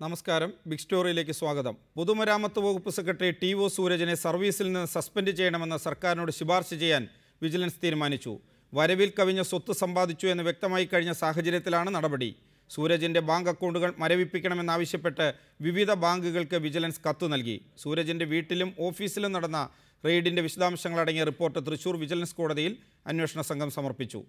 നമസ്കാരം. ബിഗ് സ്റ്റോറിയിലേക്ക് സ്വാഗതം. പൊതുമരാമത്ത് വകുപ്പ് സെക്രട്ടറി ടി ഒ സൂരജിനെ സർവീസിൽ നിന്ന് സസ്പെൻഡ് ചെയ്യണമെന്ന് സർക്കാരിനോട് ശുപാർശ ചെയ്യാൻ വിജിലൻസ് തീരുമാനിച്ചു. വരവിൽ കവിഞ്ഞ സ്വത്ത് സമ്പാദിച്ചു എന്ന് വ്യക്തമായി കഴിഞ്ഞ സാഹചര്യത്തിലാണ് നടപടി. സൂരജിന്റെ ബാങ്ക് അക്കൗണ്ടുകൾ മരവിപ്പിക്കണമെന്നാവശ്യപ്പെട്ട് വിവിധ ബാങ്കുകൾക്ക് വിജിലൻസ് കത്ത് നൽകി. സൂരജിന്റെ വീട്ടിലും ഓഫീസിലും നടന്ന റെയ്ഡിന്റെ വിശദാംശങ്ങളടങ്ങിയ റിപ്പോർട്ട് തൃശൂർ വിജിലൻസ് കോടതിയിൽ അന്വേഷണ സംഘം സമർപ്പിച്ചു.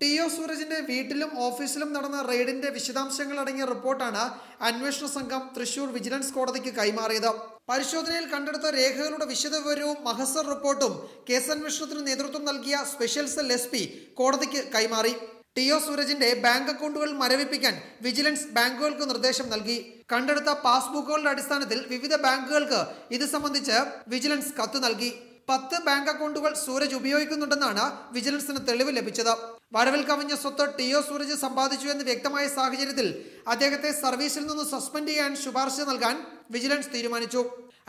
ടി ഒ സൂരജിന്റെ വീട്ടിലും ഓഫീസിലും നടന്ന റെയ്ഡിന്റെ വിശദാംശങ്ങൾ അടങ്ങിയ റിപ്പോർട്ടാണ് അന്വേഷണ സംഘം തൃശൂർ വിജിലൻസ് കോടതിക്ക് കൈമാറിയത്. പരിശോധനയിൽ കണ്ടെടുത്ത രേഖകളുടെ വിശദവിവരവും മഹസർ റിപ്പോർട്ടും കേസന്വേഷണത്തിന് നേതൃത്വം നൽകിയ സ്പെഷ്യൽ സെൽ എസ് കോടതിക്ക് കൈമാറി. ടി ഒ സൂരജിന്റെ ബാങ്ക് അക്കൗണ്ടുകൾ മരവിപ്പിക്കാൻ വിജിലൻസ് ബാങ്കുകൾക്ക് നിർദ്ദേശം നൽകി. കണ്ടെടുത്ത പാസ്ബുക്കുകളുടെ അടിസ്ഥാനത്തിൽ വിവിധ ബാങ്കുകൾക്ക് ഇത് സംബന്ധിച്ച് വിജിലൻസ് കത്ത് നൽകി. പത്ത് ബാങ്ക് അക്കൗണ്ടുകൾ സൂരജ് ഉപയോഗിക്കുന്നുണ്ടെന്നാണ് വിജിലൻസിന് തെളിവ് ലഭിച്ചത്. വരവിൽ കവിഞ്ഞ സ്വത്ത് ടി ഒ സൂരജ് സമ്പാദിച്ചു എന്ന് വ്യക്തമായ സാഹചര്യത്തിൽ അദ്ദേഹത്തെ സർവീസിൽ നിന്ന് സസ്പെൻഡ് ചെയ്യാൻ ശുപാർശ നൽകാൻ വിജിലൻസ് തീരുമാനിച്ചു.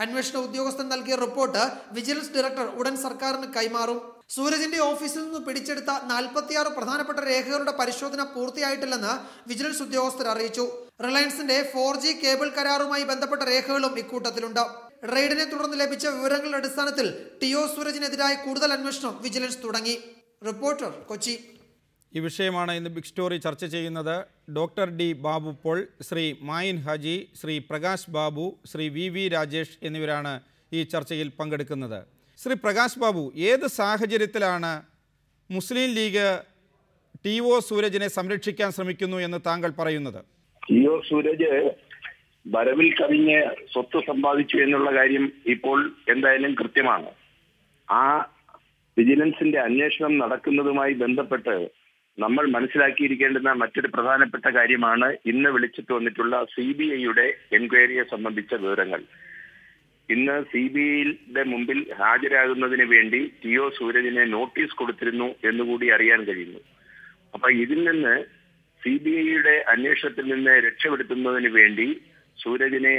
അന്വേഷണ ഉദ്യോഗസ്ഥൻ നൽകിയ റിപ്പോർട്ട് വിജിലൻസ് ഡയറക്ടർ ഉടൻ സർക്കാരിന് കൈമാറും. സൂരജിന്റെ ഓഫീസിൽ നിന്ന് പിടിച്ചെടുത്ത നാൽപ്പത്തിയാറ് പ്രധാനപ്പെട്ട രേഖകളുടെ പരിശോധന പൂർത്തിയായിട്ടില്ലെന്ന് വിജിലൻസ് ഉദ്യോഗസ്ഥർ അറിയിച്ചു. റിലയൻസിന്റെ ഫോർ കേബിൾ കരാറുമായി ബന്ധപ്പെട്ട രേഖകളും ഇക്കൂട്ടത്തിലുണ്ട്. റെയ്ഡിനെ തുടർന്ന് ലഭിച്ച വിവരങ്ങളുടെ അടിസ്ഥാനത്തിൽ ടി ഒ സൂരജിനെതിരായ കൂടുതൽ അന്വേഷണം വിജിലൻസ് തുടങ്ങി. റിപ്പോർട്ടർ കൊച്ചി. ഈ വിഷയമാണ് ഇന്ന് ബിഗ് സ്റ്റോറി ചർച്ച ചെയ്യുന്നത്. Doctor D Babu Paul Shri Mayin Haji Shri Prakash Babu Shri V V Rajesh എന്നിവരാണ് ഈ ചർച്ചയിൽ പങ്കെടുക്കുന്നത്. ശ്രീ പ്രകാശ് ബാബു ഏത് സാഹചര്യത്തിലാണ് മുസ്ലിം ലീഗ് ടി ഒ സൂരജിനെ സംരക്ഷിക്കാൻ ശ്രമിക്കുന്നു എന്ന് താങ്കൾ പറയുന്നത്? ടി ഒ സൂരജ് വരവിൽ കവിഞ്ഞ് സ്വത്ത് സമ്പാദിച്ചു എന്നുള്ള കാര്യം ഇപ്പോൾ എന്തായാലും കൃത്യമാണ്. ആ വിജിലൻസിന്റെ അന്വേഷണം നടക്കുന്നതുമായി ബന്ധപ്പെട്ട് നമ്മൾ മനസ്സിലാക്കിയിരിക്കേണ്ടുന്ന മറ്റൊരു പ്രധാനപ്പെട്ട കാര്യമാണ് ഇന്ന് വിളിച്ചിട്ട് വന്നിട്ടുള്ള സി ബി ഐയുടെ എൻക്വയറിയെ സംബന്ധിച്ച വിവരങ്ങൾ. ഇന്ന് സി ബി ഐയുടെ മുമ്പിൽ ഹാജരാകുന്നതിന് വേണ്ടി ടി ഒ സൂരജിനെ നോട്ടീസ് കൊടുത്തിരുന്നു എന്നുകൂടി അറിയാൻ കഴിയുന്നു. അപ്പൊ ഇതിൽ നിന്ന് സി ബി ഐയുടെ അന്വേഷണത്തിൽ നിന്ന് രക്ഷപ്പെടുത്തുന്നതിന് വേണ്ടി സൂരജിനെ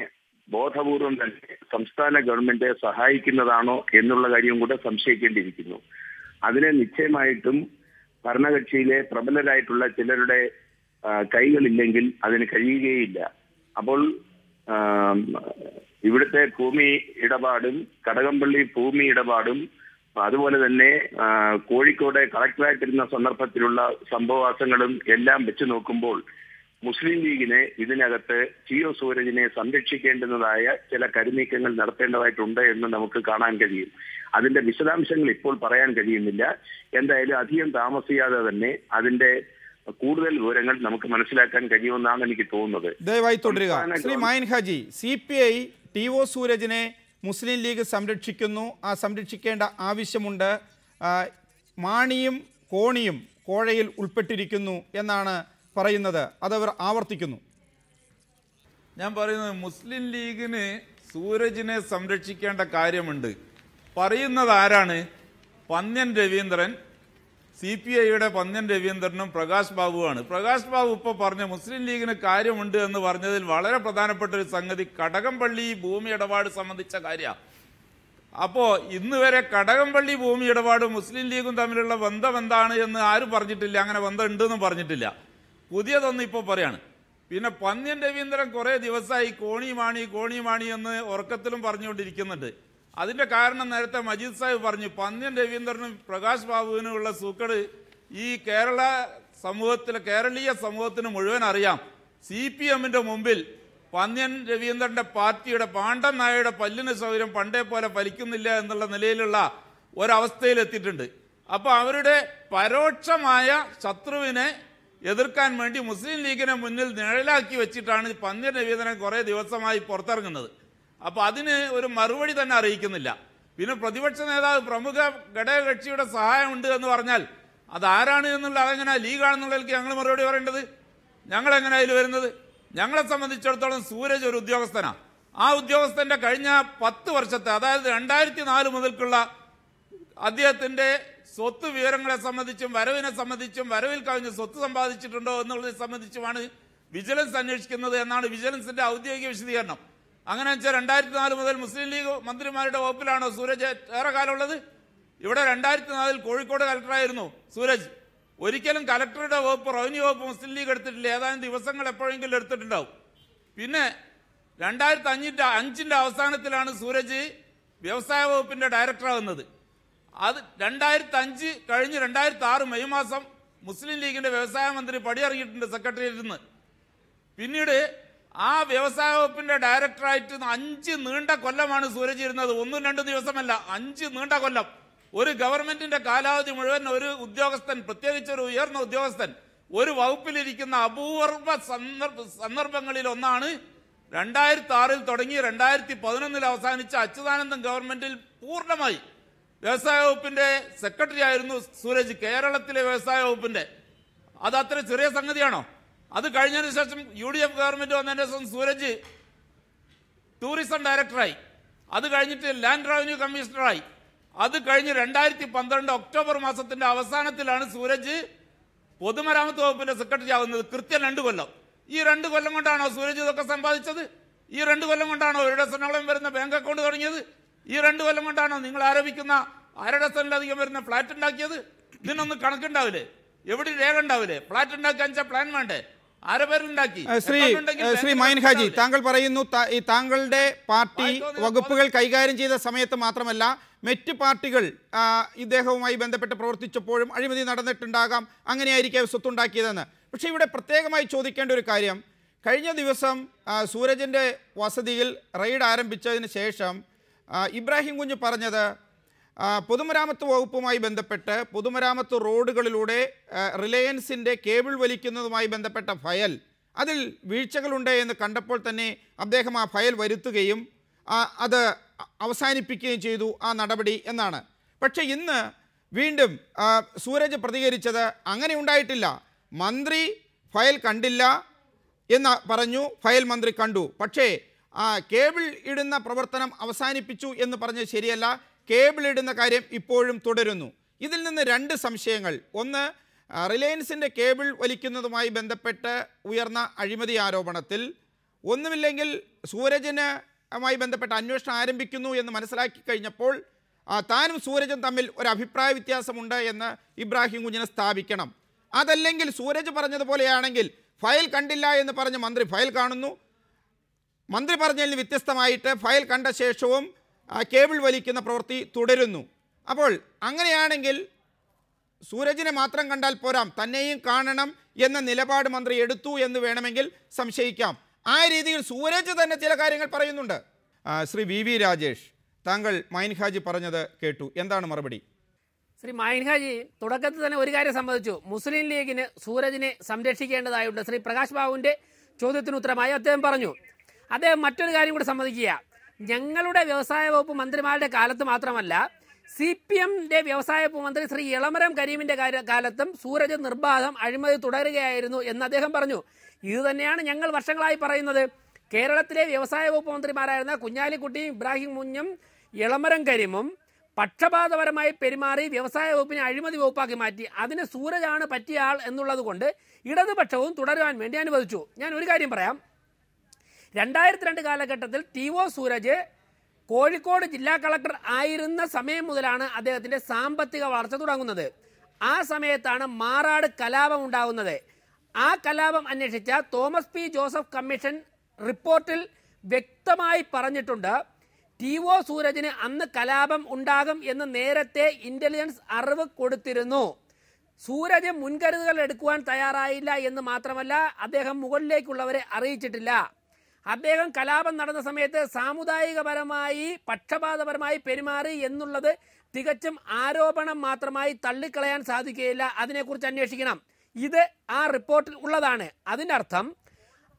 ബോധപൂർവം തന്നെ സംസ്ഥാന ഗവൺമെന്റ് സഹായിക്കുന്നതാണോ എന്നുള്ള കാര്യം കൂടെ സംശയിക്കേണ്ടിയിരിക്കുന്നു. അതിന് നിശ്ചയമായിട്ടും ഭരണകക്ഷിയിലെ പ്രബലരായിട്ടുള്ള ചിലരുടെ കൈകളില്ലെങ്കിൽ അതിന് കഴിയുകയില്ല. അപ്പോൾ ഇവിടുത്തെ ഭൂമി ഇടപാടും കടകംപള്ളി ഭൂമി ഇടപാടും അതുപോലെ തന്നെ കോഴിക്കോട് കളക്ടറായിട്ടിരുന്ന സന്ദർഭത്തിലുള്ള സംഭവവാസങ്ങളും എല്ലാം വെച്ച് നോക്കുമ്പോൾ മുസ്ലിം ലീഗിനെ ഇതിനകത്ത് ടി ഒ സൂരജിനെ സംരക്ഷിക്കേണ്ടുന്നതായ ചില കരുനീക്കങ്ങൾ നടത്തേണ്ടതായിട്ടുണ്ട് എന്ന് നമുക്ക് കാണാൻ കഴിയും. അതിന്റെ വിശദാംശങ്ങൾ ഇപ്പോൾ പറയാൻ കഴിയുന്നില്ല. എന്തായാലും അധികം താമസിയാതെ തന്നെ അതിന്റെ കൂടുതൽ വിവരങ്ങൾ നമുക്ക് മനസ്സിലാക്കാൻ കഴിയുമെന്നാണ് എനിക്ക് തോന്നുന്നത്. ദയവായി തുടരുക. Shri Mayan Haji C P I T O സൂരജിനെ Muslim League സംരക്ഷിക്കുന്നു. ആ സംരക്ഷിക്കേണ്ട ആവശ്യമുണ്ട്. മാണിയും കോണിയും കോഴയിൽ ഉൾപ്പെട്ടിരിക്കുന്നു എന്നാണ് പറയുന്നത്. അതവർ ആവർത്തിക്കുന്നു. ഞാൻ പറയുന്നത് മുസ്ലിം ലീഗിന് സൂരജിനെ സംരക്ഷിക്കേണ്ട കാര്യമുണ്ട്. പറയുന്നത് ആരാണ്? പന്ന്യൻ രവീന്ദ്രൻ. സി പി ഐയുടെ പന്ന്യൻ രവീന്ദ്രനും പ്രകാശ് ബാബുവാണ്. പ്രകാശ് ബാബു ഇപ്പോൾ പറഞ്ഞ മുസ്ലിം ലീഗിന് കാര്യമുണ്ട് എന്ന് പറഞ്ഞതിൽ വളരെ പ്രധാനപ്പെട്ട ഒരു സംഗതി കടകംപള്ളി ഭൂമി ഇടപാട് സംബന്ധിച്ച കാര്യമാണ് അപ്പോ ഇന്ന് വരെ കടകംപള്ളി ഭൂമി ഇടപാടും മുസ്ലിം ലീഗും തമ്മിലുള്ള ബന്ധം എന്താണ് എന്ന് ആരും പറഞ്ഞിട്ടില്ല. അങ്ങനെ ബന്ധം ഉണ്ടെന്നും പറഞ്ഞിട്ടില്ല. പുതിയതൊന്നും ഇപ്പോൾ പറയാണ്. പിന്നെ പന്ന്യൻ രവീന്ദ്രൻ കുറേ ദിവസമായി കോണി മാണി കോണി മാണി എന്ന് ഉറക്കത്തിലും പറഞ്ഞുകൊണ്ടിരിക്കുന്നുണ്ട്. അതിന്റെ കാരണം നേരത്തെ മജീദ് സാഹിബ് പറഞ്ഞു പന്ന്യൻ രവീന്ദ്രനും പ്രകാശ് ബാബുവിനും ഉള്ള സൂക്കട് ഈ കേരള സമൂഹത്തിലെ കേരളീയ സമൂഹത്തിന് മുഴുവൻ അറിയാം. സി പി എമ്മിന്റെ മുമ്പിൽ പന്ന്യൻ രവീന്ദ്രന്റെ പാർട്ടിയുടെ പാണ്ഡൻ നായയുടെ പല്ലിന് സൗകര്യം പണ്ടേ പോലെ ഫലിക്കുന്നില്ല എന്നുള്ള നിലയിലുള്ള ഒരവസ്ഥയിലെത്തിയിട്ടുണ്ട്. അപ്പൊ അവരുടെ പരോക്ഷമായ ശത്രുവിനെ എതിർക്കാൻ വേണ്ടി മുസ്ലിം ലീഗിനെ മുന്നിൽ നിഴലാക്കി വെച്ചിട്ടാണ് പന്ന്യൻ രവീന്ദ്രൻ കുറെ ദിവസമായി പുറത്തിറങ്ങുന്നത്. അപ്പോൾ അതിന് ഒരു മറുപടി തന്നെ അറിയിക്കുന്നില്ല. പിന്നെ പ്രതിപക്ഷ നേതാവ് പ്രമുഖ ഘടകകക്ഷിയുടെ സഹായമുണ്ട് എന്ന് പറഞ്ഞാൽ അതാരാണ് എന്നുള്ള അതെങ്ങനെ ലീഗാണെന്നുള്ളതിലേക്ക് ഞങ്ങൾ മറുപടി പറയേണ്ടത്? ഞങ്ങൾ എങ്ങനെ അതിൽ വരുന്നത്? ഞങ്ങളെ സംബന്ധിച്ചിടത്തോളം സൂരജ് ഒരു ഉദ്യോഗസ്ഥനാ. ആ ഉദ്യോഗസ്ഥന്റെ കഴിഞ്ഞ പത്ത് വർഷത്തെ അതായത് രണ്ടായിരത്തി നാല് മുതൽക്കുള്ള അദ്ദേഹത്തിന്റെ സ്വത്ത് വിവരങ്ങളെ സംബന്ധിച്ചും വരവിനെ സംബന്ധിച്ചും വരവിൽ കവിഞ്ഞ് സ്വത്ത് സമ്പാദിച്ചിട്ടുണ്ടോ എന്നുള്ളതിനെ സംബന്ധിച്ചുമാണ് വിജിലൻസ് അന്വേഷിക്കുന്നത് എന്നാണ് വിജിലൻസിന്റെ ഔദ്യോഗിക വിശദീകരണം. അങ്ങനെ വെച്ചാൽ രണ്ടായിരത്തി നാല് മുതൽ മുസ്ലിം ലീഗ് മന്ത്രിമാരുടെ വകുപ്പിലാണോ സൂരജ് ഏറെ കാലമുള്ളത് ഇവിടെ രണ്ടായിരത്തി നാലിൽ കോഴിക്കോട് കലക്ടറായിരുന്നു സൂരജ്. ഒരിക്കലും കലക്ടറുടെ വകുപ്പ് റവന്യൂ വകുപ്പ് മുസ്ലിം ലീഗ് എടുത്തിട്ടില്ല. ഏതാനും ദിവസങ്ങൾ എപ്പോഴെങ്കിലും എടുത്തിട്ടുണ്ടാവും. പിന്നെ രണ്ടായിരത്തി അഞ്ചിന്റെ അഞ്ചിന്റെ അവസാനത്തിലാണ് സൂരജ് വ്യവസായ വകുപ്പിന്റെ ഡയറക്ടറാകുന്നത്. അത് രണ്ടായിരത്തി അഞ്ച് കഴിഞ്ഞ് രണ്ടായിരത്തി ആറ് മെയ് മാസം മുസ്ലിം ലീഗിന്റെ വ്യവസായ മന്ത്രി പടിയിറങ്ങിയിട്ടുണ്ട് സെക്രട്ടേറിയറ്റിൽ നിന്ന്. പിന്നീട് ആ വ്യവസായ വകുപ്പിന്റെ ഡയറക്ടറായിട്ട് അഞ്ച് നീണ്ട കൊല്ലമാണ് സൂരജ് ഇരുന്നത്. ഒന്നും രണ്ടും ദിവസമല്ല അഞ്ച് നീണ്ട കൊല്ലം. ഒരു ഗവൺമെന്റിന്റെ കാലാവധി മുഴുവൻ ഒരു ഉദ്യോഗസ്ഥൻ പ്രത്യേകിച്ച് ഒരു ഉയർന്ന ഉദ്യോഗസ്ഥൻ ഒരു വകുപ്പിലിരിക്കുന്ന അപൂർവ സന്ദർഭ സന്ദർഭങ്ങളിൽ ഒന്നാണ് രണ്ടായിരത്തി ആറിൽ തുടങ്ങി രണ്ടായിരത്തി പതിനൊന്നിൽ അവസാനിച്ച അച്യുതാനന്ദൻ ഗവൺമെന്റിൽ പൂർണമായി വ്യവസായ വകുപ്പിന്റെ സെക്രട്ടറി ആയിരുന്നു സൂരജ്. കേരളത്തിലെ വ്യവസായ വകുപ്പിന്റെ. അത് അത്ര ചെറിയ സംഗതിയാണോ? അത് കഴിഞ്ഞതിന് ശേഷം യു ഡി എഫ് ഗവൺമെന്റ് വന്നതിന് ശേഷം സൂരജ് ടൂറിസം ഡയറക്ടറായി. അത് കഴിഞ്ഞിട്ട് ലാൻഡ് റവന്യൂ കമ്മീഷണറായി. അത് കഴിഞ്ഞ് രണ്ടായിരത്തി പന്ത്രണ്ട് ഒക്ടോബർ മാസത്തിന്റെ അവസാനത്തിലാണ് സൂരജ് പൊതുമരാമത്ത് വകുപ്പിന്റെ സെക്രട്ടറി ആവുന്നത്. കൃത്യം രണ്ട് കൊല്ലം. ഈ രണ്ട് കൊല്ലം കൊണ്ടാണോ സൂരജ് ഇതൊക്കെ സമ്പാദിച്ചത്? ഈ രണ്ട് കൊല്ലം കൊണ്ടാണോ ഒരു ഡസനോളം വരുന്ന ബാങ്ക് അക്കൗണ്ട് തുടങ്ങിയത്? ഈ രണ്ട് കൊല്ലം കൊണ്ടാണോ നിങ്ങൾ ആരോപിക്കുന്ന ആരുടെ ഡസനിലധികം വരുന്ന ഫ്ലാറ്റ് ഉണ്ടാക്കിയത്? ഇതിനൊന്നും കണക്കുണ്ടാവില്ലേ? എവിടെ രേഖ ഉണ്ടാവില്ലേ? ഫ്ലാറ്റ് ഉണ്ടാക്കാൻ വെച്ചാൽ പ്ലാൻ വേണ്ടേ? ശ്രീ ശ്രീ മൈൻ ഹാജി താങ്കൾ പറയുന്നു ഈ താങ്കളുടെ പാർട്ടി വകുപ്പുകൾ കൈകാര്യം ചെയ്ത സമയത്ത് മാത്രമല്ല മറ്റ് പാർട്ടികൾ ഇദ്ദേഹവുമായി ബന്ധപ്പെട്ട് പ്രവർത്തിച്ചപ്പോഴും അഴിമതി നടന്നിട്ടുണ്ടാകാം അങ്ങനെയായിരിക്കും സ്വത്തുണ്ടാക്കിയതെന്ന്. പക്ഷേ ഇവിടെ പ്രത്യേകമായി ചോദിക്കേണ്ട ഒരു കാര്യം കഴിഞ്ഞ ദിവസം സൂരജിന്റെ വസതിയിൽ റെയ്ഡ് ആരംഭിച്ചതിന് ശേഷം ഇബ്രാഹിം കുഞ്ഞ് പറഞ്ഞത് പൊതുമരാമത്ത് വകുപ്പുമായി ബന്ധപ്പെട്ട് പൊതുമരാമത്ത് റോഡുകളിലൂടെ റിലയൻസിന്റെ കേബിൾ വലിക്കുന്നതുമായി ബന്ധപ്പെട്ട ഫയൽ അതിൽ വീഴ്ചകളുണ്ട് എന്ന് കണ്ടപ്പോൾ തന്നെ അദ്ദേഹം ആ ഫയൽ വരുത്തുകയും അത് അവസാനിപ്പിക്കുകയും ചെയ്തു ആ നടപടി എന്നാണ്. പക്ഷേ ഇന്ന് വീണ്ടും സൂരജ് പ്രതികരിച്ചത് അങ്ങനെ ഉണ്ടായിട്ടില്ല. മന്ത്രി ഫയൽ കണ്ടില്ല എന്ന് പറഞ്ഞു ഫയൽ മന്ത്രി കണ്ടു. പക്ഷേ കേബിൾ ഇടുന്ന പ്രവർത്തനം അവസാനിപ്പിച്ചു എന്ന് പറഞ്ഞത് ശരിയല്ല. കേബിൾ ഇടുന്ന കാര്യം ഇപ്പോഴും തുടരുന്നു. ഇതിൽ നിന്ന് രണ്ട് സംശയങ്ങൾ. ഒന്ന് റിലയൻസിന്റെ കേബിൾ വലിക്കുന്നതുമായി ബന്ധപ്പെട്ട് ഉയർന്ന അഴിമതി ആരോപണത്തിൽ. ഒന്നുമില്ലെങ്കിൽ സൂരജിന് മായി ബന്ധപ്പെട്ട അന്വേഷണം ആരംഭിക്കുന്നു എന്ന് മനസ്സിലാക്കി കഴിഞ്ഞപ്പോൾ താനും സൂരജും തമ്മിൽ ഒരു അഭിപ്രായ വ്യത്യാസമുണ്ട് എന്ന് ഇബ്രാഹിം കുഞ്ഞിനെ സ്ഥാപിക്കണം. അതല്ലെങ്കിൽ സൂരജ് പറഞ്ഞതുപോലെയാണെങ്കിൽ ഫയൽ കണ്ടില്ല എന്ന് പറഞ്ഞ് മന്ത്രി ഫയൽ കാണുന്നു. മന്ത്രി പറഞ്ഞതിൽ നിന്ന് വ്യത്യസ്തമായിട്ട് ഫയൽ കണ്ട ശേഷവും കേബിൾ വലിക്കുന്ന പ്രവൃത്തി തുടരുന്നു. അപ്പോൾ അങ്ങനെയാണെങ്കിൽ സൂരജിനെ മാത്രം കണ്ടാൽ പോരാം തന്നെയും കാണണം എന്ന നിലപാട് മന്ത്രി എടുത്തു എന്ന് വേണമെങ്കിൽ സംശയിക്കാം. ആ രീതിയിൽ സൂരജ് തന്നെ ചില കാര്യങ്ങൾ പറയുന്നുണ്ട്. ശ്രീ വി വി രാജേഷ് താങ്കൾ മൈൻഹാജി പറഞ്ഞത് കേട്ടു. എന്താണ് മറുപടി? ശ്രീ മൈൻഹാജി തുടക്കത്തിൽ തന്നെ ഒരു കാര്യം സംബന്ധിച്ചു മുസ്ലിം ലീഗിന് സൂരജിനെ സംരക്ഷിക്കേണ്ടതായുണ്ട്. ശ്രീ പ്രകാശ് ബാബുവിന്റെ ചോദ്യത്തിന് ഉത്തരമായി അദ്ദേഹം പറഞ്ഞു. അദ്ദേഹം മറ്റൊരു കാര്യം കൂടി സമ്മതിക്കുക. ഞങ്ങളുടെ വ്യവസായ വകുപ്പ് മന്ത്രിമാരുടെ കാലത്ത് മാത്രമല്ല സി പി എമ്മിന്റെ വ്യവസായ വകുപ്പ് മന്ത്രി ശ്രീ ഇളമരം കരീമിന്റെ കാലത്തും സൂരജ് നിർബാധം അഴിമതി തുടരുകയായിരുന്നു എന്ന് അദ്ദേഹം പറഞ്ഞു. ഇത് തന്നെയാണ് ഞങ്ങൾ വർഷങ്ങളായി പറയുന്നത്. കേരളത്തിലെ വ്യവസായ വകുപ്പ് മന്ത്രിമാരായിരുന്ന കുഞ്ഞാലിക്കുട്ടിയും ഇബ്രാഹിം മുഞ്ഞും ഇളമരം കരീമും പക്ഷപാതപരമായി പെരുമാറി വ്യവസായ വകുപ്പിനെ അഴിമതി വകുപ്പാക്കി മാറ്റി. അതിന് സൂരജാണ് പറ്റിയ ആൾ എന്നുള്ളത് കൊണ്ട് ഇടതുപക്ഷവും തുടരുവാൻ വേണ്ടി അനുവദിച്ചു. ഞാൻ ഒരു കാര്യം പറയാം. രണ്ടായിരത്തി രണ്ട് കാലഘട്ടത്തിൽ ടി ഒ സൂരജ് കോഴിക്കോട് ജില്ലാ കളക്ടർ ആയിരുന്ന സമയം മുതലാണ് അദ്ദേഹത്തിന്റെ സാമ്പത്തിക വളർച്ച തുടങ്ങുന്നത്. ആ സമയത്താണ് മാറാട് കലാപം ഉണ്ടാകുന്നത് ആ കലാപം അന്വേഷിച്ച തോമസ് പി ജോസഫ് കമ്മീഷൻ റിപ്പോർട്ടിൽ വ്യക്തമായി പറഞ്ഞിട്ടുണ്ട് ടി ഒ സൂരജിന് അന്ന് കലാപം ഉണ്ടാകും എന്ന് നേരത്തെ ഇന്റലിജൻസ് അറിവ് കൊടുത്തിരുന്നു. സൂരജ് മുൻകരുതലുകൾ എടുക്കുവാൻ തയ്യാറായില്ല എന്ന് മാത്രമല്ല അദ്ദേഹം മുകളിലേക്കുള്ളവരെ അറിയിച്ചിട്ടില്ല. അദ്ദേഹം കലാപം നടന്ന സമയത്ത് സാമുദായികപരമായി പക്ഷപാതപരമായി പെരുമാറി എന്നുള്ളത് തികച്ചും ആരോപണം മാത്രമായി തള്ളിക്കളയാൻ സാധിക്കുകയില്ല. അതിനെക്കുറിച്ച് അന്വേഷിക്കണം. ഇത് ആ റിപ്പോർട്ടിൽ ഉള്ളതാണ്. അതിനർത്ഥം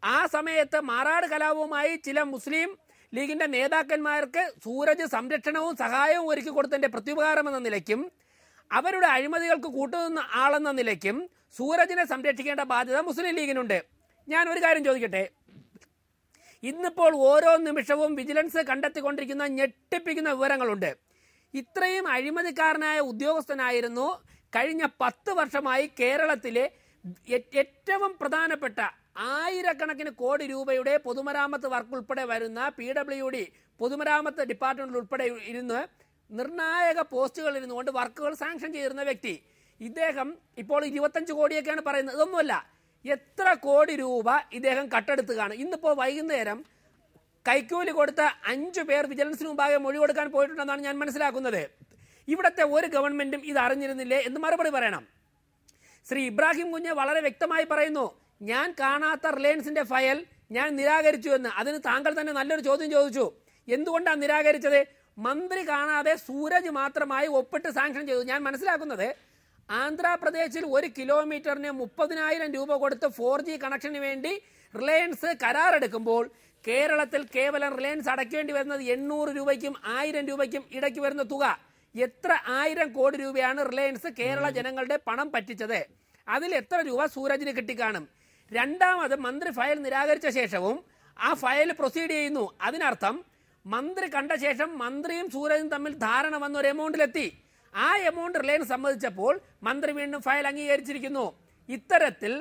ആ സമയത്ത് മാറാട് കലാപവുമായി ചില മുസ്ലിം ലീഗിന്റെ നേതാക്കന്മാർക്ക് സൂരജ് സംരക്ഷണവും സഹായവും ഒരുക്കി കൊടുത്തതിന്റെ പ്രത്യുപകാരം എന്ന നിലയ്ക്കും അവരുടെ അഴിമതികൾക്ക് കൂട്ടുനിന്ന ആളെന്ന നിലയ്ക്കും സൂരജിനെ സംരക്ഷിക്കേണ്ട ബാധ്യത മുസ്ലിം ലീഗിനുണ്ട്. ഞാൻ ഒരു കാര്യം ചോദിക്കട്ടെ? ഇന്നിപ്പോൾ ഓരോ നിമിഷവും വിജിലൻസ് കണ്ടെത്തിക്കൊണ്ടിരിക്കുന്ന ഞെട്ടിപ്പിക്കുന്ന വിവരങ്ങളുണ്ട്. ഇത്രയും അഴിമതിക്കാരനായ ഉദ്യോഗസ്ഥനായിരുന്നു. കഴിഞ്ഞ പത്ത് വർഷമായി കേരളത്തിലെ ഏറ്റവും പ്രധാനപ്പെട്ട ആയിരക്കണക്കിന് കോടി രൂപയുടെ പൊതുമരാമത്ത് വർക്ക് ഉൾപ്പെടെ വരുന്ന പി ഡബ്ല്യു ഡി പൊതുമരാമത്ത് ഡിപ്പാർട്ട്മെന്റിൽ ഉൾപ്പെടെ ഇരുന്ന് നിർണായക പോസ്റ്റുകളിൽ ഇരുന്നുകൊണ്ട് വർക്കുകൾ സാങ്ഷൻ ചെയ്തിരുന്ന വ്യക്തി. ഇദ്ദേഹം ഇപ്പോൾ ഇരുപത്തഞ്ച് കോടിയൊക്കെയാണ് പറയുന്നത്. ഇതൊന്നുമല്ല. എത്ര കോടി രൂപ ഇദ്ദേഹം കട്ടെടുത്ത് കാണും ഇന്നിപ്പോൾ വൈകുന്നേരം കൈക്കൂലി കൊടുത്ത അഞ്ചു പേർ വിജിലൻസിന് മുമ്പാകെ മൊഴി കൊടുക്കാൻ പോയിട്ടുണ്ടെന്നാണ് ഞാൻ മനസ്സിലാക്കുന്നത്. ഇവിടുത്തെ ഒരു ഗവൺമെന്റും ഇത് അറിഞ്ഞിരുന്നില്ലേ എന്ന് മറുപടി പറയണം. ശ്രീ ഇബ്രാഹിം കുഞ്ഞ് വളരെ വ്യക്തമായി പറയുന്നു ഞാൻ കാണാത്ത റിലയൻസിന്റെ ഫയൽ ഞാൻ നിരാകരിച്ചു എന്ന്. അതിന് താങ്കൾ തന്നെ നല്ലൊരു ചോദ്യം ചോദിച്ചു. എന്തുകൊണ്ടാണ് നിരാകരിച്ചത്? മന്ത്രി കാണാതെ സൂരജ് മാത്രമായി ഒപ്പിട്ട് സാങ്ഷൻ ചെയ്തു. ഞാൻ മനസ്സിലാക്കുന്നത് ആന്ധ്രാപ്രദേശിൽ ഒരു കിലോമീറ്ററിന് മുപ്പതിനായിരം രൂപ കൊടുത്ത് ഫോർ ജി കണക്ഷന് വേണ്ടി റിലയൻസ് കരാറെടുക്കുമ്പോൾ കേരളത്തിൽ കേവലം റിലയൻസ് അടയ്ക്കേണ്ടി വരുന്നത് എണ്ണൂറ് രൂപയ്ക്കും ആയിരം രൂപയ്ക്കും ഇടയ്ക്ക് വരുന്ന തുക. എത്ര ആയിരം കോടി രൂപയാണ് റിലയൻസ് കേരള ജനങ്ങളുടെ പണം പറ്റിച്ചത്. അതിൽ എത്ര രൂപ സൂരജിന് കിട്ടിക്കാണും? രണ്ടാമത് മന്ത്രി ഫയൽ നിരാകരിച്ച ശേഷവും ആ ഫയൽ പ്രൊസീഡ് ചെയ്യുന്നു. അതിനർത്ഥം മന്ത്രി കണ്ട ശേഷം മന്ത്രിയും സൂരജും തമ്മിൽ ധാരണ വന്ന ഒരു എമൗണ്ടിലെത്തി ആ എമൗണ്ട് റിലയൻസ് സമ്മതിച്ചപ്പോൾ മന്ത്രി വീണ്ടും ഫയൽ അംഗീകരിച്ചിരിക്കുന്നു. ഇത്തരത്തിൽ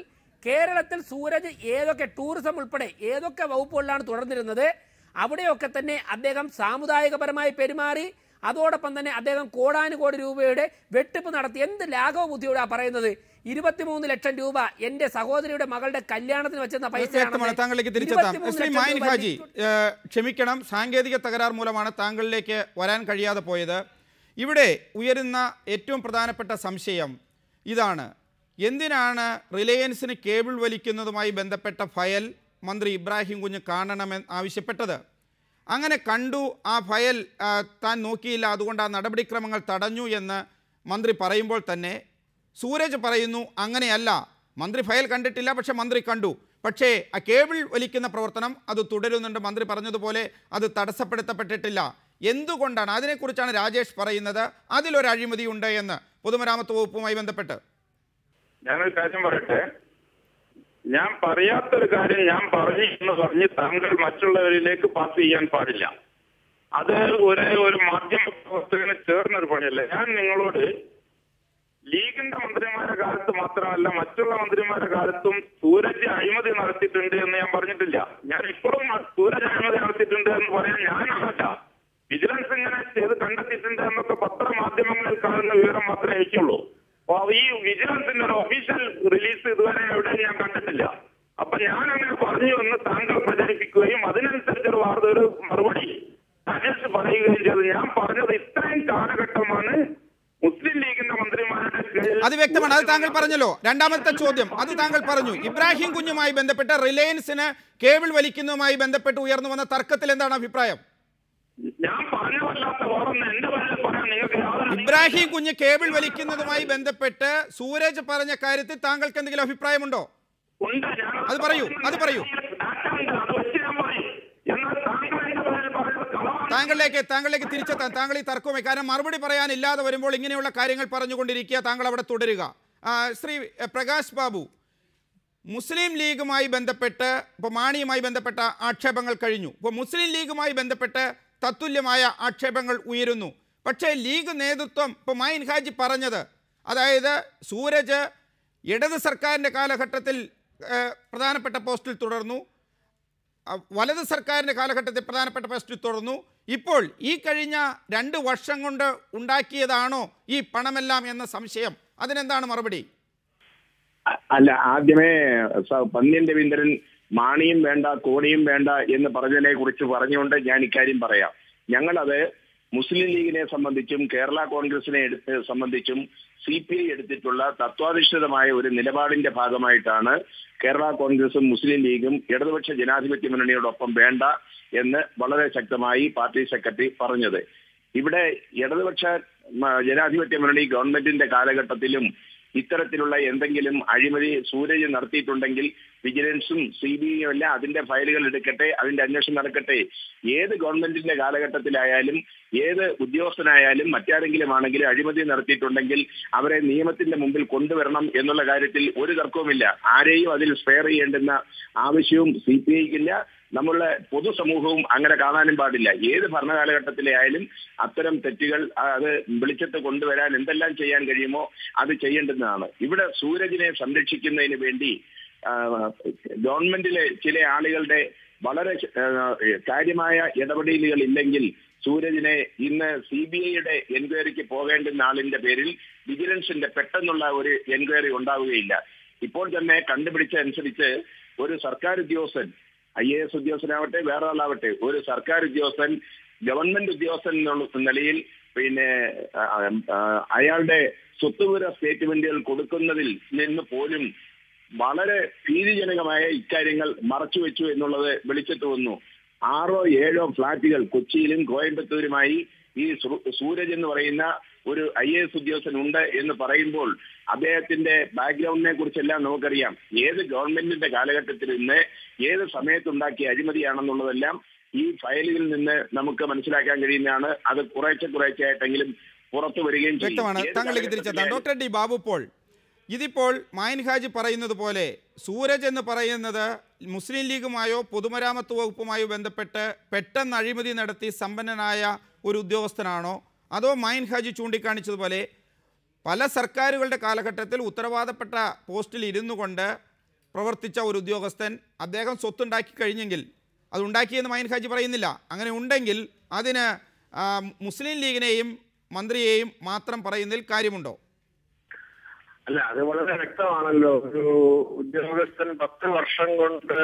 കേരളത്തിൽ സൂരജ് ഏതൊക്കെ ടൂറിസം ഉൾപ്പെടെ ഏതൊക്കെ വകുപ്പുകളിലാണ് തുടർന്നിരുന്നത് അവിടെയൊക്കെ തന്നെ അദ്ദേഹം സാമുദായികപരമായി പെരുമാറി അതോടൊപ്പം തന്നെ അദ്ദേഹം കോടാനുകോടി രൂപയുടെ വെട്ടിപ്പ് നടത്തി. എന്ത് ലാഘവ ബുദ്ധിയോടാ പറയുന്നത്? ഇരുപത്തിമൂന്ന് ലക്ഷം രൂപ എന്റെ സഹോദരിയുടെ മകളുടെ കല്യാണത്തിന് വെച്ചെന്ന പൈസ താങ്കളിലേക്ക് തിരിച്ചെത്താം ക്ഷമിക്കണം. സാങ്കേതിക തകരാർ മൂലമാണ് താങ്കളിലേക്ക് വരാൻ കഴിയാതെ പോയത്. ഇവിടെ ഉയരുന്ന ഏറ്റവും പ്രധാനപ്പെട്ട സംശയം ഇതാണ്. എന്തിനാണ് റിലയൻസിന് കേബിൾ വലിക്കുന്നതുമായി ബന്ധപ്പെട്ട ഫയൽ മന്ത്രി ഇബ്രാഹിം കുഞ്ഞ് കാണണമെന്ന് ആവശ്യപ്പെട്ടത്? അങ്ങനെ കണ്ടു ആ ഫയൽ താൻ നോക്കിയില്ല അതുകൊണ്ട് ആ നടപടിക്രമങ്ങൾ തടഞ്ഞു എന്ന് മന്ത്രി പറയുമ്പോൾ തന്നെ സൂരജ് പറയുന്നു അങ്ങനെയല്ല. മന്ത്രി ഫയൽ കണ്ടിട്ടില്ല പക്ഷെ മന്ത്രി കണ്ടു. പക്ഷേ ആ കേബിൾ വലിക്കുന്ന പ്രവർത്തനം അത് തുടരുന്നുണ്ട്. മന്ത്രി പറഞ്ഞതുപോലെ അത് തടസ്സപ്പെടുത്തപ്പെട്ടിട്ടില്ല. എന്തുകൊണ്ടാണ് അതിനെക്കുറിച്ചാണ് രാജേഷ് പറയുന്നത്? അതിലൊരു അഴിമതി ഉണ്ട് എന്ന് പൊതുമരാമത്ത് വകുപ്പുമായി ബന്ധപ്പെട്ട്. ഞാൻ ഒരു കാര്യം പറയട്ടെ? ഞാൻ പറയാത്തൊരു കാര്യം ഞാൻ പറഞ്ഞു എന്ന് പറഞ്ഞ് താങ്കൾ മറ്റുള്ളവരിലേക്ക് പാസ് ചെയ്യാൻ പാടില്ല. അത് ഒരേ ഒരു മാധ്യമ പ്രവർത്തകന് ചേർന്നൊരു പണിയല്ല. ഞാൻ നിങ്ങളോട് ലീഗിന്റെ മന്ത്രിമാരുടെ കാലത്ത് മാത്രമല്ല മറ്റുള്ള മന്ത്രിമാരുടെ കാലത്തും സൂരജ് അഴിമതി നടത്തിയിട്ടുണ്ട് എന്ന് ഞാൻ പറഞ്ഞിട്ടില്ല. ഞാൻ ഇപ്പോഴും സൂരജ് അഴിമതി നടത്തിയിട്ടുണ്ട് എന്ന് പറയാൻ ഞാനല്ല. വിജിലൻസ് ഇങ്ങനെ ചെയ്ത് കണ്ടെത്തിയിട്ടുണ്ട് എന്നൊക്കെ പത്രമാധ്യമങ്ങളിൽ കാണുന്ന വിവരം മാത്രമേ എനിക്കുള്ളൂ അപ്പൊ ഈ വിജിലൻസിന്റെ ഒരു ഒഫീഷ്യൽ റിലീസ് ഇതുവരെ എവിടെയും ഞാൻ കണ്ടിട്ടില്ല. അപ്പൊ ഞാൻ അങ്ങനെ പറഞ്ഞു എന്ന് താങ്കൾ പ്രചരിപ്പിക്കുകയും അതിനനുസരിച്ചൊരു വാർത്ത ഒരു മറുപടി രാജേഷ് പറയുകയും ചെയ്തു. ഞാൻ പറഞ്ഞത് ഇത്രയും കാലഘട്ടമാണ് മുസ്ലിം ലീഗിന്റെ മന്ത്രിമാരുടെ അത് വ്യക്തമാണ്. അത് താങ്കൾ പറഞ്ഞല്ലോ. രണ്ടാമത്തെ ചോദ്യം. അത് താങ്കൾ പറഞ്ഞു. ഇബ്രാഹിം കുഞ്ഞുമായി ബന്ധപ്പെട്ട് റിലയൻസിന് കേബിൾ വലിക്കുന്നതുമായി ബന്ധപ്പെട്ട് ഉയർന്നു വന്ന തർക്കത്തിൽ എന്താണ് അഭിപ്രായം? ഇബ്രാഹിം കുഞ്ഞ് കേബിൾ വലിക്കുന്നതുമായി ബന്ധപ്പെട്ട് സൂരജ് പറഞ്ഞ കാര്യത്തിൽ താങ്കൾക്ക് എന്തെങ്കിലും അഭിപ്രായമുണ്ടോ? അത് പറയൂ, അത് പറയൂ. താങ്കളിലേക്ക് താങ്കളിലേക്ക് തിരിച്ചെത്താൻ താങ്കൾ ഈ തർക്കവുമായി കാരണം മറുപടി പറയാനില്ലാതെ വരുമ്പോൾ ഇങ്ങനെയുള്ള കാര്യങ്ങൾ പറഞ്ഞുകൊണ്ടിരിക്കുക താങ്കൾ അവിടെ തുടരുക. ശ്രീ പ്രകാശ് ബാബു മുസ്ലിം ലീഗുമായി ബന്ധപ്പെട്ട് ഇപ്പോൾ മാണിയുമായി ബന്ധപ്പെട്ട ആക്ഷേപങ്ങൾ കഴിഞ്ഞു. ഇപ്പോൾ മുസ്ലിം ലീഗുമായി ബന്ധപ്പെട്ട് തത്തുല്യമായ ആക്ഷേപങ്ങൾ ഉയരുന്നു. പക്ഷേ ലീഗ് നേതൃത്വം ഇപ്പോൾ മൈൻ ഹാജി പറഞ്ഞത് അതായത് സൂരജ് ഇടത് സർക്കാരിന്റെ കാലഘട്ടത്തിൽ പ്രധാനപ്പെട്ട പോസ്റ്റിൽ തുടർന്നു. വലത് സർക്കാരിന്റെ കാലഘട്ടത്തിൽ പ്രധാനപ്പെട്ട പോസ്റ്റിൽ തുടർന്നു. ഇപ്പോൾ ഈ കഴിഞ്ഞ രണ്ട് വർഷം കൊണ്ട് ഉണ്ടാക്കിയതാണോ ഈ പണമെല്ലാം എന്ന സംശയം? അതിനെന്താണ് മറുപടി? അല്ല ആദ്യമേ പന്നിയൻ രവീന്ദ്രൻ മാണിയും വേണ്ട കോണിയും വേണ്ട എന്ന് പറഞ്ഞതിനെ കുറിച്ച് പറഞ്ഞുകൊണ്ട് ഞാൻ ഇക്കാര്യം പറയാം. ഞങ്ങളത് മുസ്ലിം ലീഗിനെ സംബന്ധിച്ചും കേരള കോൺഗ്രസിനെ എടുത്ത് സംബന്ധിച്ചും സി പി ഐ എടുത്തിട്ടുള്ള തത്വാധിഷ്ഠിതമായ ഒരു നിലപാടിന്റെ ഭാഗമായിട്ടാണ് കേരള കോൺഗ്രസും മുസ്ലിം ലീഗും ഇടതുപക്ഷ ജനാധിപത്യ മുന്നണിയോടൊപ്പം വേണ്ട എന്ന് വളരെ ശക്തമായി പാർട്ടി സെക്രട്ടറി പറഞ്ഞത്. ഇവിടെ ഇടതുപക്ഷ ജനാധിപത്യ മുന്നണി ഗവൺമെന്റിന്റെ കാലഘട്ടത്തിലും ഇത്തരത്തിലുള്ള എന്തെങ്കിലും അഴിമതി സൂരജ് നടത്തിയിട്ടുണ്ടെങ്കിൽ വിജിലൻസും സി ബി ഐയും എല്ലാം അതിന്റെ ഫയലുകൾ എടുക്കട്ടെ അതിന്റെ അന്വേഷണം നടക്കട്ടെ. ഏത് ഗവൺമെന്റിന്റെ കാലഘട്ടത്തിലായാലും ഏത് ഉദ്യോഗസ്ഥനായാലും മറ്റാരെങ്കിലും ആണെങ്കിലും അഴിമതി നടത്തിയിട്ടുണ്ടെങ്കിൽ അവരെ നിയമത്തിന്റെ മുമ്പിൽ കൊണ്ടുവരണം എന്നുള്ള കാര്യത്തിൽ ഒരു തർക്കവുമില്ല. ആരെയും അതിൽ സ്പെയർ ചെയ്യേണ്ടുന്ന ആവശ്യവും സി പി ഐക്കില്ല നമ്മളുടെ പൊതുസമൂഹവും അങ്ങനെ കാണാനും പാടില്ല. ഏത് ഭരണകാലഘട്ടത്തിലെ ആയാലും അത്തരം തെറ്റുകൾ അത് വെളിച്ചത്ത് കൊണ്ടുവരാൻ എന്തെല്ലാം ചെയ്യാൻ കഴിയുമോ അത് ചെയ്യേണ്ടുന്നതാണ്. ഇവിടെ സൂരജിനെ സംരക്ഷിക്കുന്നതിന് വേണ്ടി ഗവൺമെന്റിലെ ചില ആളുകളുടെ വളരെ കാര്യമായ ഇടപെടലുകൾ ഇല്ലെങ്കിൽ സൂരജിനെ ഇന്ന് സി ബി ഐയുടെ എൻക്വയറിക്ക് പോകേണ്ടുന്ന ആളിന്റെ പേരിൽ വിജിലൻസിന്റെ പെട്ടെന്നുള്ള ഒരു എൻക്വയറി ഉണ്ടാവുകയില്ല. ഇപ്പോൾ തന്നെ കണ്ടുപിടിച്ച അനുസരിച്ച് ഒരു സർക്കാർ ഉദ്യോഗസ്ഥൻ ഐ എ എസ് ഉദ്യോഗസ്ഥനാവട്ടെ വേറെ ആളാവട്ടെ ഒരു സർക്കാർ ഉദ്യോഗസ്ഥൻ ഗവൺമെന്റ് ഉദ്യോഗസ്ഥൻ എന്നുള്ള നിലയിൽ പിന്നെ അയാളുടെ സ്വത്തുവിര സ്റ്റേറ്റ്മെന്റുകൾ കൊടുക്കുന്നതിൽ നിന്ന് പോലും വളരെ ഭീതിജനകമായ ഇക്കാര്യങ്ങൾ മറച്ചുവെച്ചു എന്നുള്ളത് വെളിച്ചത്ത് വന്നു. ആറോ ഏഴോ ഫ്ളാറ്റുകൾ കൊച്ചിയിലും കോയമ്പത്തൂരുമായി ഈ സൂരജ് എന്ന് പറയുന്ന ഒരു ഐ എ എസ് ഉദ്യോഗസ്ഥൻ ഉണ്ട് എന്ന് പറയുമ്പോൾ അദ്ദേഹത്തിന്റെ ബാക്ക്ഗ്രൗണ്ടിനെ കുറിച്ചെല്ലാം നമുക്കറിയാം. ഏത് ഗവൺമെന്റിന്റെ കാലഘട്ടത്തിൽ നിന്ന് ഏത് സമയത്തുണ്ടാക്കിയ അഴിമതിയാണെന്നുള്ളതെല്ലാം ഈ ഫയലുകളിൽ നിന്ന് നമുക്ക് മനസ്സിലാക്കാൻ കഴിയുന്നതാണ്. അത് കുറേശ്ശെ കുറേശ്ശെ ആയിട്ടെങ്കിലും പുറത്തു വരികയും ചെയ്യും. വ്യക്തമാണ്. താങ്കളിലേക്ക് തിരിച്ചെത്താം ഡോക്ടർ ഡി ബാബു പോൾ ഇതിപ്പോൾ മായൻഹാജ് പറയുന്നത് പോലെ സൂരജ് എന്ന് പറയുന്നത് മുസ്ലിം ലീഗുമായോ പൊതുമരാമത്ത് വകുപ്പുമായോ ബന്ധപ്പെട്ട് പെട്ടെന്ന് അഴിമതി നടത്തി സമ്പന്നനായ ഒരു ഉദ്യോഗസ്ഥനാണോ? അതോ മായൻഹാജ് ചൂണ്ടിക്കാണിച്ചതുപോലെ പല സർക്കാരുകളുടെ കാലഘട്ടത്തിൽ ഉത്തരവാദപ്പെട്ട പോസ്റ്റിൽ ഇരുന്നു കൊണ്ട് പ്രവർത്തിച്ച ഒരു ഉദ്യോഗസ്ഥൻ അദ്ദേഹം സ്വത്തുണ്ടാക്കി കഴിഞ്ഞെങ്കിൽ അത് ഉണ്ടാക്കിയെന്ന് മൈൻ ഹാജി പറയുന്നില്ല. അങ്ങനെ ഉണ്ടെങ്കിൽ അതിന് മുസ്ലിം ലീഗിനെയും മന്ത്രിയെയും മാത്രം പറയുന്നതിൽ കാര്യമുണ്ടോ? അല്ല അത് വളരെ വ്യക്തമാണല്ലോ. ഒരു ഉദ്യോഗസ്ഥൻ പത്ത് വർഷം കൊണ്ട്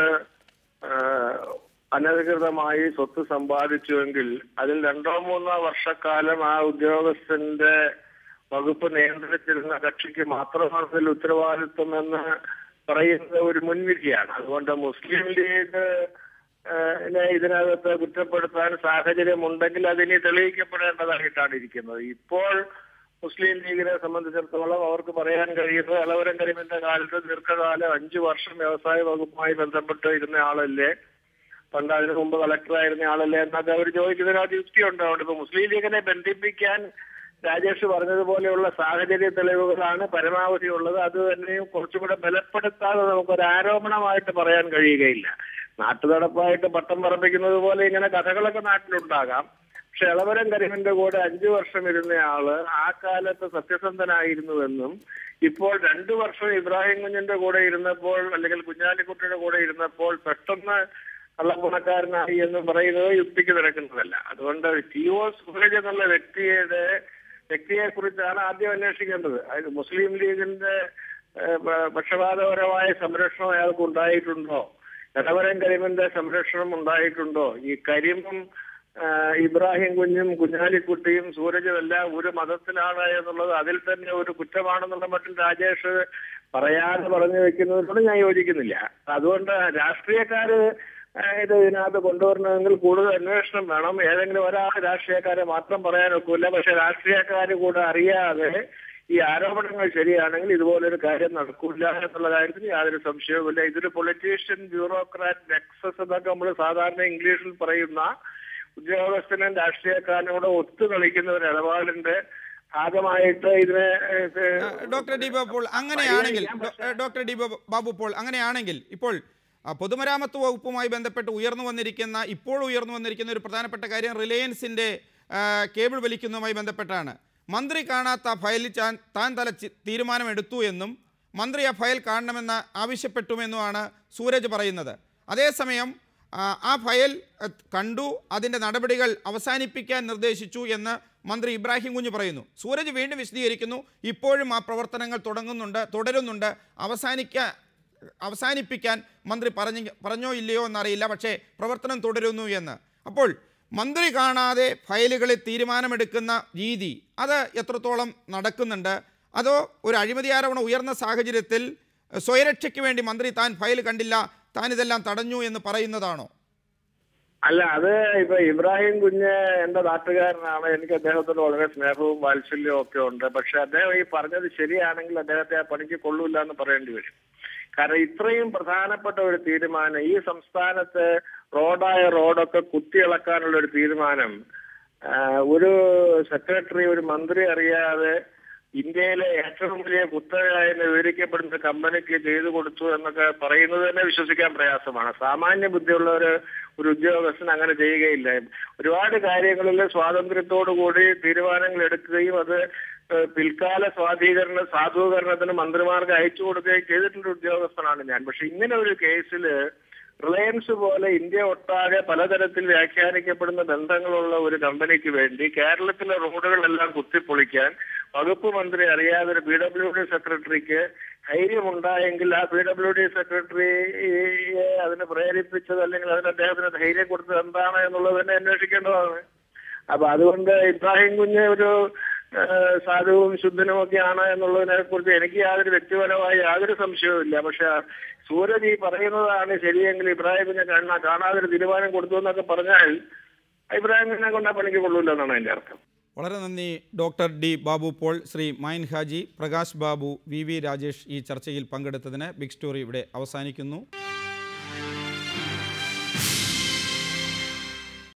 അനധികൃതമായി സ്വത്ത് സമ്പാദിച്ചുവെങ്കിൽ അതിൽ രണ്ടോ മൂന്നോ വർഷക്കാലം ആ ഉദ്യോഗസ്ഥന്റെ വകുപ്പ് നിയന്ത്രിച്ചിരുന്ന കക്ഷിക്ക് മാത്രമാണ് അതിൽ ഉത്തരവാദിത്വം എന്ന് പറയുന്നത് ഒരു മുൻവിധിയാണ്. അതുകൊണ്ട് മുസ്ലിം ലീഗ് ഇതിനകത്ത് കുറ്റപ്പെടുത്താൻ സാഹചര്യമുണ്ടെങ്കിൽ അതിനി തെളിയിക്കപ്പെടേണ്ടതായിട്ടാണ് ഇരിക്കുന്നത്. ഇപ്പോൾ മുസ്ലിം ലീഗിനെ സംബന്ധിച്ചിടത്തോളം അവർക്ക് പറയാൻ കഴിയുന്നത് അലവരം കരിമിന്റെ കാലത്ത് ദീർഘകാലം അഞ്ചു വർഷം വ്യവസായ വകുപ്പുമായി ബന്ധപ്പെട്ട് ഇരുന്ന ആളല്ലേ? പണ്ട് അതിനു മുമ്പ് കളക്ടറായിരുന്ന ആളല്ലേ? എന്നൊക്കെ അവർ ചോദിക്കുന്നതിനകത്ത് യുക്തിയുണ്ട് അതുകൊണ്ട് ഇപ്പൊ മുസ്ലിം ലീഗിനെ ബന്ധിപ്പിക്കാൻ രാജേഷ് പറഞ്ഞതുപോലെയുള്ള സാഹചര്യ തെളിവുകളാണ് പരമാവധി ഉള്ളത് അത് തന്നെയും കുറച്ചുകൂടെ ബലപ്പെടുത്താതെ നമുക്കൊരു ആരോപണമായിട്ട് പറയാൻ കഴിയുകയില്ല. നാട്ടുതടപ്പായിട്ട് പട്ടം പറപ്പിക്കുന്നത് പോലെ ഇങ്ങനെ കഥകളൊക്കെ നാട്ടിലുണ്ടാകാം. പക്ഷെ ഇളവരം കരിമന്റെ കൂടെ അഞ്ചു വർഷം ഇരുന്നയാൾ ആ കാലത്ത് സത്യസന്ധനായിരുന്നുവെന്നും ഇപ്പോൾ രണ്ടു വർഷം ഇബ്രാഹിം കുഞ്ഞിന്റെ കൂടെ ഇരുന്നപ്പോൾ അല്ലെങ്കിൽ കുഞ്ഞാലിക്കുട്ടിയുടെ കൂടെ ഇരുന്നപ്പോൾ പെട്ടെന്ന് കള്ളപ്പണക്കാരനായി എന്ന് പറയുന്നത് യുക്തിക്ക് നിരക്കുന്നതല്ല അതുകൊണ്ട് ടി ഒ സുരജ് എന്നുള്ള വ്യക്തിയുടെ വ്യക്തിയെ കുറിച്ചാണ് ആദ്യം അന്വേഷിക്കേണ്ടത്. അതായത് മുസ്ലിം ലീഗിന്റെ പക്ഷപാതപരമായ സംരക്ഷണം അയാൾക്ക് ഉണ്ടായിട്ടുണ്ടോ? ഇടവരം കരിമിന്റെ സംരക്ഷണം ഉണ്ടായിട്ടുണ്ടോ? ഈ കരിമും ഇബ്രാഹിം കുഞ്ഞും കുഞ്ഞാലിക്കുട്ടിയും സൂരജും എല്ലാം ഒരു മതത്തിലാണ് എന്നുള്ളത് അതിൽ തന്നെ ഒരു കുറ്റമാണെന്നുള്ള മട്ടിൽ രാജേഷ് പറയാതെ പറഞ്ഞു വെക്കുന്നതിനോട് ഞാൻ യോജിക്കുന്നില്ല. അതുകൊണ്ട് രാഷ്ട്രീയക്കാര് ഇത് ഇതിനകത്ത് കൊണ്ടുവരണമെങ്കിൽ കൂടുതൽ അന്വേഷണം വേണം. ഏതെങ്കിലും ഒരാൾ രാഷ്ട്രീയക്കാരെ മാത്രം പറയാൻ ഒക്കില്ല. പക്ഷെ രാഷ്ട്രീയക്കാർ കൂടെ അറിയാതെ ഈ ആരോപണങ്ങൾ ശരിയാണെങ്കിൽ ഇതുപോലൊരു കാര്യം നടക്കില്ല എന്നുള്ള കാര്യത്തിൽ യാതൊരു സംശയവുമില്ല ഇതൊരു പൊളിറ്റീഷ്യൻ ബ്യൂറോക്രാറ്റ് നെക്സസ് എന്നൊക്കെ നമ്മൾ സാധാരണ ഇംഗ്ലീഷിൽ പറയുന്ന ഉദ്യോഗസ്ഥനും രാഷ്ട്രീയക്കാരനോട് ഒത്തു കളിക്കുന്ന ഒരു ഇടപാടിന്റെ ഭാഗമായിട്ട് ഇതിനെ ഡോക്ടർ ഡി ബാബു പോൾ അങ്ങനെയാണെങ്കിൽ ഡോക്ടർ ഡി ബാബു- പോൾ അങ്ങനെയാണെങ്കിൽ ഇപ്പോൾ പൊതുമരാമത്ത് വകുപ്പുമായി ബന്ധപ്പെട്ട് ഉയർന്നു വന്നിരിക്കുന്ന ഇപ്പോൾ ഉയർന്നു വന്നിരിക്കുന്ന ഒരു പ്രധാനപ്പെട്ട കാര്യം റിലയൻസിന്റെ കേബിൾ വലിക്കുന്നതുമായി ബന്ധപ്പെട്ടാണ്. മന്ത്രി കാണാത്ത ഫയലിൽ താൻ തല തീരുമാനമെടുത്തു എന്നും മന്ത്രി ആ ഫയൽ കാണണമെന്ന് ആവശ്യപ്പെട്ടുമെന്നുമാണ് സൂരജ് പറയുന്നത്. അതേസമയം ആ, ഫയൽ കണ്ടു അതിന്റെ നടപടികൾ അവസാനിപ്പിക്കാൻ നിർദ്ദേശിച്ചു എന്ന് മന്ത്രി ഇബ്രാഹിം കുഞ്ഞ് പറയുന്നു. സൂരജ് വീണ്ടും വിശദീകരിക്കുന്നു ഇപ്പോഴും ആ പ്രവർത്തനങ്ങൾ തുടങ്ങുന്നുണ്ട് തുടരുന്നുണ്ട് അവസാനിക്കാൻ അവസാനിപ്പിക്കാൻ മന്ത്രി പറഞ്ഞ പറഞ്ഞോ ഇല്ലയോ എന്നറിയില്ല പക്ഷേ പ്രവർത്തനം തുടരുന്നു എന്ന്. അപ്പോൾ മന്ത്രി കാണാതെ ഫയലുകളിൽ തീരുമാനമെടുക്കുന്ന രീതി അത് എത്രത്തോളം നടക്കുന്നുണ്ട്? അതോ ഒരു അഴിമതി ആരോപണം ഉയർന്ന സാഹചര്യത്തിൽ സ്വയരക്ഷയ്ക്ക് വേണ്ടി മന്ത്രി താൻ ഫയൽ കണ്ടില്ല താൻ ഇതെല്ലാം തടഞ്ഞു എന്ന് പറയുന്നതാണോ? അല്ല അത് ഇപ്പൊ ഇബ്രാഹിം കുഞ്ഞ് എന്റെ നാട്ടുകാരനാണ് എനിക്ക് അദ്ദേഹത്തോട് വളരെ സ്നേഹവും വാത്സല്യവും ഒക്കെ ഉണ്ട്. പക്ഷെ അദ്ദേഹം ഈ പറഞ്ഞത് ശരിയാണെങ്കിൽ അദ്ദേഹത്തെ ആ പണിക്ക് കൊള്ളൂല്ല എന്ന് പറയേണ്ടി വരും. കാരണം ഇത്രയും പ്രധാനപ്പെട്ട ഒരു തീരുമാനം ഈ സംസ്ഥാനത്ത് റോഡായ റോഡൊക്കെ കുത്തിയിളക്കാനുള്ള ഒരു തീരുമാനം ഒരു സെക്രട്ടറി ഒരു മന്ത്രി അറിയാതെ ഇന്ത്യയിലെ ഏറ്റവും വലിയ കുത്തകയായി വിവരിക്കപ്പെടുന്ന കമ്പനിക്ക് ചെയ്തു കൊടുത്തു എന്നൊക്കെ പറയുന്നത് തന്നെ വിശ്വസിക്കാൻ പ്രയാസമാണ്. സാമാന്യ ബുദ്ധിയുള്ള ഒരു ഒരു ഉദ്യോഗസ്ഥൻ അങ്ങനെ ചെയ്യുകയില്ല. ഒരുപാട് കാര്യങ്ങളിൽ സ്വാതന്ത്ര്യത്തോടു കൂടി തീരുമാനങ്ങൾ എടുക്കുകയും അത് പിൽക്കാല സ്വാധീകരണ സാധൂകരണത്തിന് മന്ത്രിമാർക്ക് അയച്ചു കൊടുക്കുകയും ചെയ്തിട്ടുള്ള ഉദ്യോഗസ്ഥനാണ് ഞാൻ. പക്ഷെ ഇങ്ങനെ ഒരു കേസിൽ റിലയൻസ് പോലെ ഇന്ത്യ ഒട്ടാകെ പലതരത്തിൽ വ്യാഖ്യാനിക്കപ്പെടുന്ന ബന്ധങ്ങളുള്ള ഒരു കമ്പനിക്ക് വേണ്ടി കേരളത്തിലെ റോഡുകളെല്ലാം കുത്തിപ്പൊളിക്കാൻ വകുപ്പ് മന്ത്രി അറിയാതെ ഒരു ബി ഡബ്ല്യു ഡി സെക്രട്ടറിക്ക് ധൈര്യമുണ്ടായെങ്കിൽ ആ പി ഡബ്ല്യു ഡി സെക്രട്ടറിയെ അതിന് പ്രേരിപ്പിച്ചത് അല്ലെങ്കിൽ അതിന് അദ്ദേഹത്തിന് ധൈര്യം കൊടുത്തത് എന്താണ് എന്നുള്ളത് തന്നെ അന്വേഷിക്കേണ്ടതാണ്. അപ്പൊ അതുകൊണ്ട് ഇബ്രാഹിം കുഞ്ഞ് ഒരു സാധുവും ശുദ്ധനും ഒക്കെയാണ് എന്നുള്ളതിനെ കുറിച്ച് എനിക്ക് യാതൊരു വ്യക്തിപരമായ യാതൊരു സംശയവുമില്ല പക്ഷെ സൂരജ് ഈ പറയുന്നതാണ് ശരിയെങ്കിൽ ഇബ്രാഹിം പിന്നെ കാണാ കാണാതൊരു തീരുമാനം കൊടുത്തു എന്നൊക്കെ പറഞ്ഞാൽ ഇബ്രാഹിം പിന്നെ കൊണ്ടാ പണിക്ക് കൊള്ളൂല്ല എന്നാണ് എന്റെ അർത്ഥം. വളരെ നന്ദി doctor D Babu Paul Shri Mayin Haji Prakash Babu V V Rajesh ഈ ചർച്ചയിൽ പങ്കെടുത്തതിന് ബിഗ് സ്റ്റോറി ഇവിടെ അവസാനിക്കുന്നു.